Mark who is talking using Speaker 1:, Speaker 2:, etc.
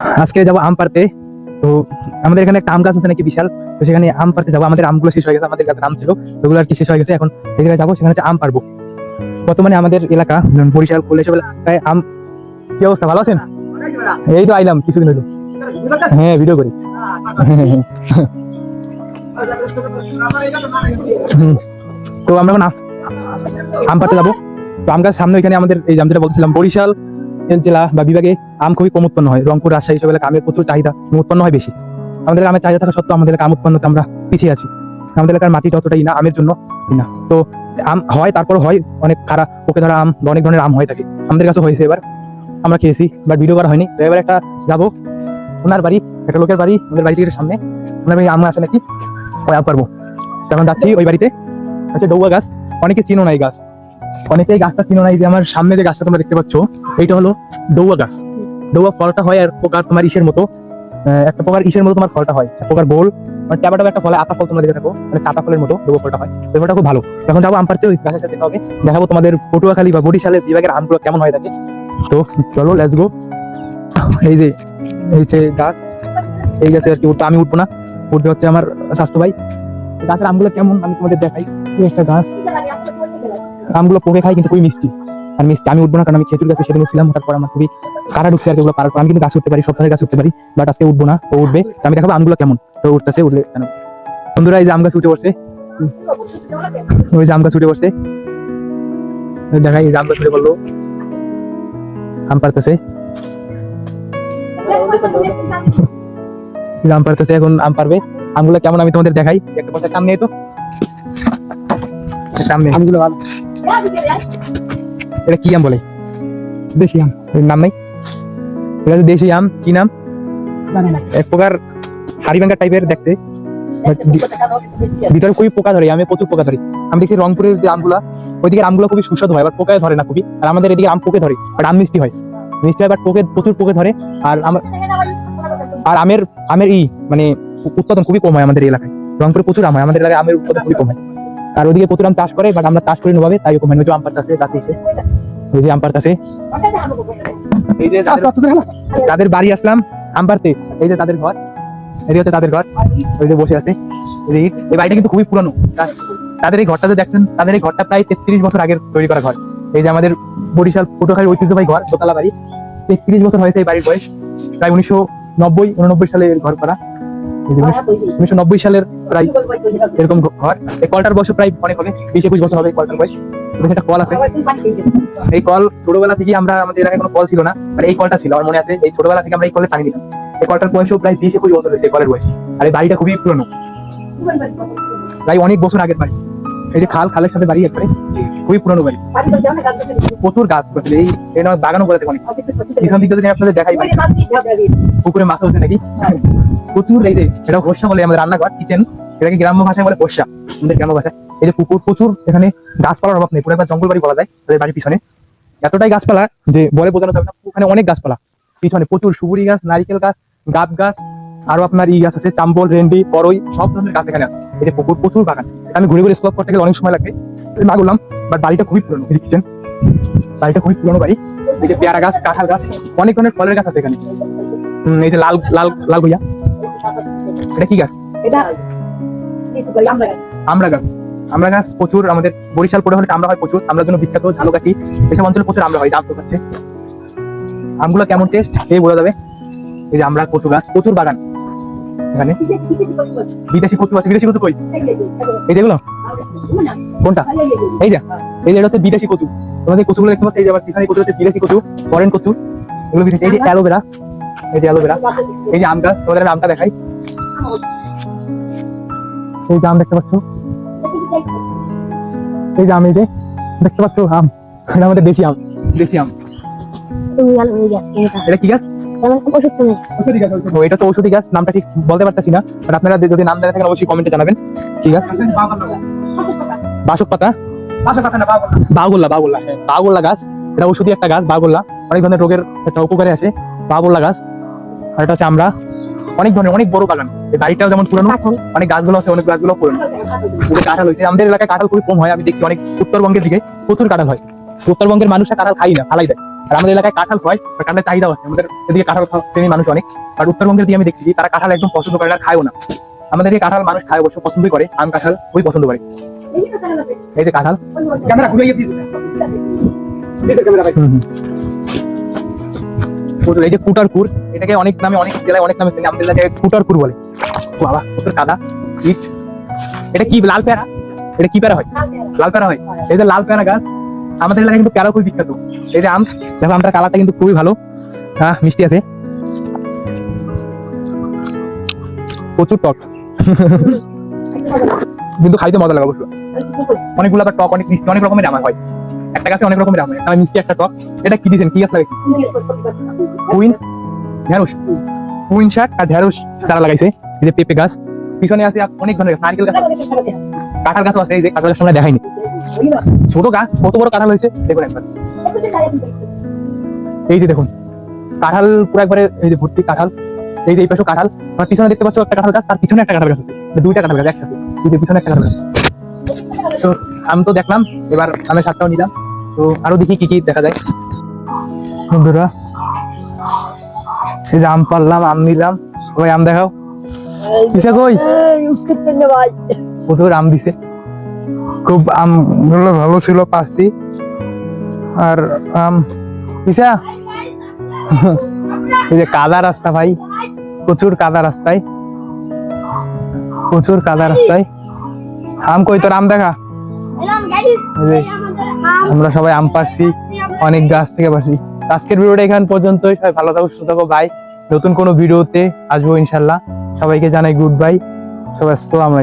Speaker 1: আজকে যাব আম পারতে তো আমাদের এখানে একটা আম গাছ আছে নাকি বিশাল? তো সেখানে আম পারতে যাব। আমাদের আমগুলো শেষ হয়ে গেছে, আমাদের গাছের আম ছিল। ওগুলো আর কি শেষ হয়ে গেছে। এখন জায়গায় যাব, সেখানে আম পারব বর্তমানে আমাদের এলাকা বরিশাল খুলে সব এলাকায় আম কি অবস্থা? ভালো আছেন এই তো আইলাম, কিছুদিন হলো। হ্যাঁ ভিডিও করি। তো আমরা এখন আম- পাড়তে যাব। তো আম গাছ সামনে এখানে আমাদের এই যেটা বলছিলাম, বরিশাল জেলা বা বিভাগে আম খুবই কম উৎপন্ন হয়। রংপুর, রাজশাহী সব আমের প্রচুর চাহিদা উৎপন্ন হয় বেশি। আমাদের আমের চাহিদা থাকা সত্ত্বেও আমাদের এলাকা আম উৎপন্নতে আমরা পিছিয়ে আছি। আমাদের এলাকার মাটি অতটাই না আমের জন্য না। তো আম হয় তারপর হয়, অনেক খারাপ পোকে ধরা আম অনেক ধরনের আম হয়ে থাকে। আমাদের কাছে হয়েছে এবার। আমরা খেয়েছি বাট ভিডিও করা হয়নি। তো এবার একটা যাব। ওনার বাড়ি, একটা লোকের বাড়ি ওদের বাড়ি থেকে সামনে। ওনার বাড়ি আম আছে নাকি? পারব তখন যাচ্ছি ওই বাড়িতে। হচ্ছে ডৌয়া গাছ। অনেকে চিনো না এই গাছ। অনেকে এই গাছটা চিনো না, এই যে আমার সামনে যে গাছটা তোমরা দেখতে পাচ্ছ, এইটা হলো ডৌয়া গাছ। ডৌয়া ফলটা হয় আর পোকার তোমার ইসের মতো একটা পোকার ইসের মতো তোমার ফলটা হয়। পোকার বোল মানে একটা আতা ফল তোমরা দেখে থাকো মানে ফলের মতো ডৌয়া ফলটা হয়। ফলটা খুব ভালো। যখন যাব গাছের সাথে হবে। দেখাবো তোমাদের পটুয়াখালী বা বরিশালের বিভাগের আমগুলো কেমন হয় থাকে তো চলো লেটস গো এই যে এই যে গাছ, এই গাছে আর কি উঠতে, আমি উঠবো না। উঠবে হচ্ছে আমার স্বাস্থ্য ভাই। গাছের আমগুলো কেমন, আমি তোমাদের দেখাই। একটা গাছ। আমগুলো পোকে খাই কিন্তু খুবই মিষ্টি। আর মিষ্টি আমি উঠবো না কারণ আমি খেজুর গাছে সেদিন ছিলাম তারপর আমার খুবই কারা ঢুকছে আর কি পারার আমি কিন্তু গাছ উঠতে পারি ধরনের গাছ উঠতে পারি বাট আজকে উঠবো না তো উঠবে। আমি দেখাবো আমগুলো কেমন। তো উঠতেছে, উঠলে বন্ধুরা, এই যে আম গাছ উঠে বসছে ওই যে আম গাছ উঠে এই দেখাই, এই যে আম গাছ উঠে বলল আম পারতেছে আম পারতেছে এখন আম পারবে আমগুলো কেমন আমি তোমাদের দেখাই। একটা কথা সামনে তো? সামনে আমগুলো ভালো। এটা কি আম বলে? দেশি আম। এর নাম নাই? এটা হচ্ছে দেশি আম। কি নাম? এক প্রকার হাড়িভাঙ্গা টাইপের দেখতে। ভিতরে খুবই পোকা ধরে, আমি প্রচুর পোকা ধরে। আমি দেখি রংপুরের যে আমগুলা ওইদিকে আমগুলো খুবই সুস্বাদু হয় বাট পোকায় ধরে না খুবই। আর আমাদের এদিকে আম পোকে ধরে বাট আম মিষ্টি হয়। মিষ্টি হয় বাট পোকে প্রচুর পোকে ধরে। আর আমার আর আমের আমের ই মানে উৎপাদন খুবই কম হয় আমাদের এলাকায়। রংপুরে প্রচুর আম হয়, আমাদের এলাকায় আমের উৎপাদন খুবই কম হয়। আর ওদিকে প্রচুর চাষ করে বাট আমরা চাষ করি ভাবে তাই ওই যে আম পাড়তাছে গাছে এসে ওই যে আম পাড়তাছে এই যে যাদের- যাদের বাড়ি আসলাম আম পাড়তে। এই যে তাদের ঘর। এই হচ্ছে তাদের ঘর। ওই যে বসে আছে। এই যে ইট। এই বাড়িটা কিন্তু খুবই পুরানো। তাদের এই ঘরটা যে দেখছেন তাদের এই ঘরটা প্রায় তেত্রিশ বছর আগের তৈরি করা ঘর। এই যে আমাদের বরিশাল পটুয়াখালী ঐতিহ্যবাহী ঘর দোতলা বাড়ি। তেত্রিশ বছর হয়েছে এই বাড়ির বয়স। প্রায় উনিশশো নব্বই উননব্বই সালে এর ঘর করা। উনিশশো নব্বই সালের প্রায় এরকম ঘর এই কলটার বয়স প্রায় অনেক হবে। বিশ একুশ বছর হবে এই কলটার বয়স। একটা কল আছে। এই কল ছোটবেলা থেকে আমরা আমাদের এলাকায় কোনো কল ছিল না। মানে এই কলটা ছিল আমার মনে আছে। এই ছোটবেলা থেকে আমরা এই কলে পানি দিতাম। এই কলটার বয়সও প্রায় বিশ একুশ বছর হয়েছে কলের বয়স। আর এই বাড়িটা খুবই পুরনো। প্রায় অনেক বছর আগের বাড়ি। এই যে খাল, খালের সাথে বাড়ি একবারে। খুবই পুরনো বাড়ি। প্রচুর গাছ করছিল এই এই বাগানও করে অনেক পিছন দিকে যদি আপনাদের দেখাই পুকুরে মাছ হচ্ছে নাকি? প্রচুর এই যে এটা হোসা বলে আমাদের রান্নাঘর কিচেন এটাকে গ্রাম্য ভাষায় বলে হোসা আমাদের গ্রাম্য ভাষায়। এই যে পুকুর, প্রচুর এখানে গাছপালার অভাব নেই। পুরো একবার জঙ্গল বাড়ি বলা যায় তাদের বাড়ির পিছনে। এতটাই গাছপালা যে বলে বোঝানো যাবে না। ওখানে অনেক গাছপালা। পিছনে প্রচুর সুপুরি গাছ, নারিকেল গাছ, গাব গাছ আরও আপনার ই গাছ আছে, চাম্বল রেন্ডি করই, সব ধরনের গাছ এখানে আছে। পুকুর প্রচুর বাগান। আমি ঘুরে ঘুরে স্কপ করতে গেলে অনেক সময় লাগবে না করলাম বাট বাড়িটা খুবই পুরনো এই কিচেন বাড়িটা খুবই পুরনো বাড়ি। এই যে পেয়ারা গাছ কাঁঠাল গাছ অনেক ধরনের ফলের গাছ আছে এখানে। এই যে লাল লাল লাল ভইয়া। এটা কি গাছ? আমরা গাছ। আমরা গাছ প্রচুর আমাদের বরিশাল পড়ে হলে আমরা হয় প্রচুর। আমরা জন্য বিখ্যাত ঝালকাঠি এসব অঞ্চলে প্রচুর আমরা হয় দাম তো আমগুলো কেমন টেস্ট এই বোঝা যাবে। এই যে আমরা কচু গাছ প্রচুর বাগান। এখানে? বিদেশি কচু আছে বিদেশি কচু কই? এই যেগুলো কোনটা? এই যে। এই যে এটা হচ্ছে বিদেশি কচু তোমাদের কচুগুলো দেখতে পাচ্ছ এই যে আবার পিছনে কচু হচ্ছে বিদেশি কচু ফরেন কচু এগুলো বিদেশি এই যে অ্যালোভেরা। এই যে অ্যালোভেরা। এই যে আম গাছ তোমাদের আমটা দেখাই। এই যে আম দেখতে পাচ্ছ। এই যে আম এই যে দেখতে পাচ্ছ আম। এটা আমাদের দেশি আম দেশি আম। এটা কি গাছ? এটা তো ঔষধি গাছ নামটা ঠিক বলতে পারতেছি না বাট আপনারা যদি নাম জানা থাকেন অবশ্যই কমেন্টে জানাবেন। কি গাছ বাসক পাতা। বাগোল্লা বাগোল্লা হ্যাঁ বাগোল্লা গাছ এটা ঔষধি একটা গাছ বাগোল্লা অনেক ধরনের রোগের একটা উপকারে আসে বাগোল্লা গাছ। আর এটা হচ্ছে আমরা। অনেক ধরনের অনেক বড় বাগান এই বাড়িটাও যেমন পুরানো অনেক গাছগুলো আছে অনেক গাছগুলো পুরানো। পুরো কাঁঠাল হয়েছে আমাদের এলাকায় কাঁঠাল খুবই কম হয় আমি দেখছি অনেক উত্তরবঙ্গের দিকে প্রচুর কাঁঠাল হয়। উত্তরবঙ্গের মানুষরা কাঁঠাল খাই না ফালাই দেয়। আর আমাদের এলাকায় কাঁঠাল হয় আর কাঁঠালের চাহিদাও আছে। আমাদের এদিকে কাঁঠাল প্রেমী মানুষ অনেক। আর উত্তরবঙ্গের দিকে আমি দেখছি তারা কাঁঠাল একদম পছন্দ করে না আর খায়ও না। আমাদের এই কাঁঠাল মানুষ খায় অবশ্য পছন্দই করে আম কাঁঠাল খুবই পছন্দ করে। এই যে কাঁঠাল ক্যামেরা হুম। প্রচুর এই যে কুটার কুর এটাকে অনেক নামে অনেক জেলায় অনেক নামে আমাদের এলাকায় কুটারপুর বলে। বাবা প্রচুর কাদা ইট। এটা কি লাল পেয়ারা? এটা কি পেয়ারা হয়? লাল পেয়ারা হয়। এই যে লাল পেয়ারা গাছ আমাদের এলাকায় কিন্তু পেয়ারা খুবই বিখ্যাত। এই যে আম দেখো আমটার কালারটা কিন্তু খুবই ভালো। হ্যাঁ মিষ্টি আছে। প্রচুর টক। কিন্তু খাইতে মজা লাগে অবশ্য। অনেকগুলো আবার টক অনেক মিষ্টি অনেক রকমের আমার হয়। একটা গাছে অনেক রকমের আম হয়। একটা মিষ্টি একটা টক। এটা কি দিয়েছেন? কি গাছ লাগাইছে কুইন ঢেঁড়স। কুইন শাক আর ঢেঁড়স তারা লাগাইছে। এই যে পেঁপে গাছ। পিছনে আছে অনেক ধরনের গাছ, নারকেল গাছ। কাঁঠাল গাছও আছে এই যে কাঁঠালের সামনে দেখাইনি। ছোট গাছ কত বড় কাঁঠাল হয়েছে? দেখুন একবার। এই যে দেখুন কাঁঠাল পুরো একবারে এই যে ভর্তি কাঁঠাল। এই যে এই পাশে কাঁঠাল। আমার পিছনে দেখতে পাচ্ছ একটা কাঁঠাল গাছ তার পিছনে একটা কাঁঠাল গাছ আছে। দুইটা কাঁঠাল গাছ একসাথে। এই যে পিছনে একটা কাঁঠাল গাছ। তো আম তো দেখলাম এবার আমি সাতটাও নিলাম। তো আরও দেখি কি কি দেখা যায়। বন্ধুরা এই যে আম পারলাম আম নিলাম। সবাই আম দেখাও। কিসে কই প্রচুর আম দিছে? খুব আমগুলো ভালো ছিল পাচ্ছি। আর আম কিসা এই যে কাদা রাস্তা ভাই, প্রচুর কাদা রাস্তায়। প্রচুর কাদা রাস্তায়। আম কই তোর? আম দেখা? আমরা সবাই আম পারছি অনেক গাছ থেকে পারছি আজকের ভিডিওটা এখান পর্যন্তই। সবাই ভালো থাকো, সুস্থ থাকো বাই নতুন কোনো ভিডিওতে আসব ইনশাল্লাহ। সবাইকে জানাই গুড বাই সবাই আমরা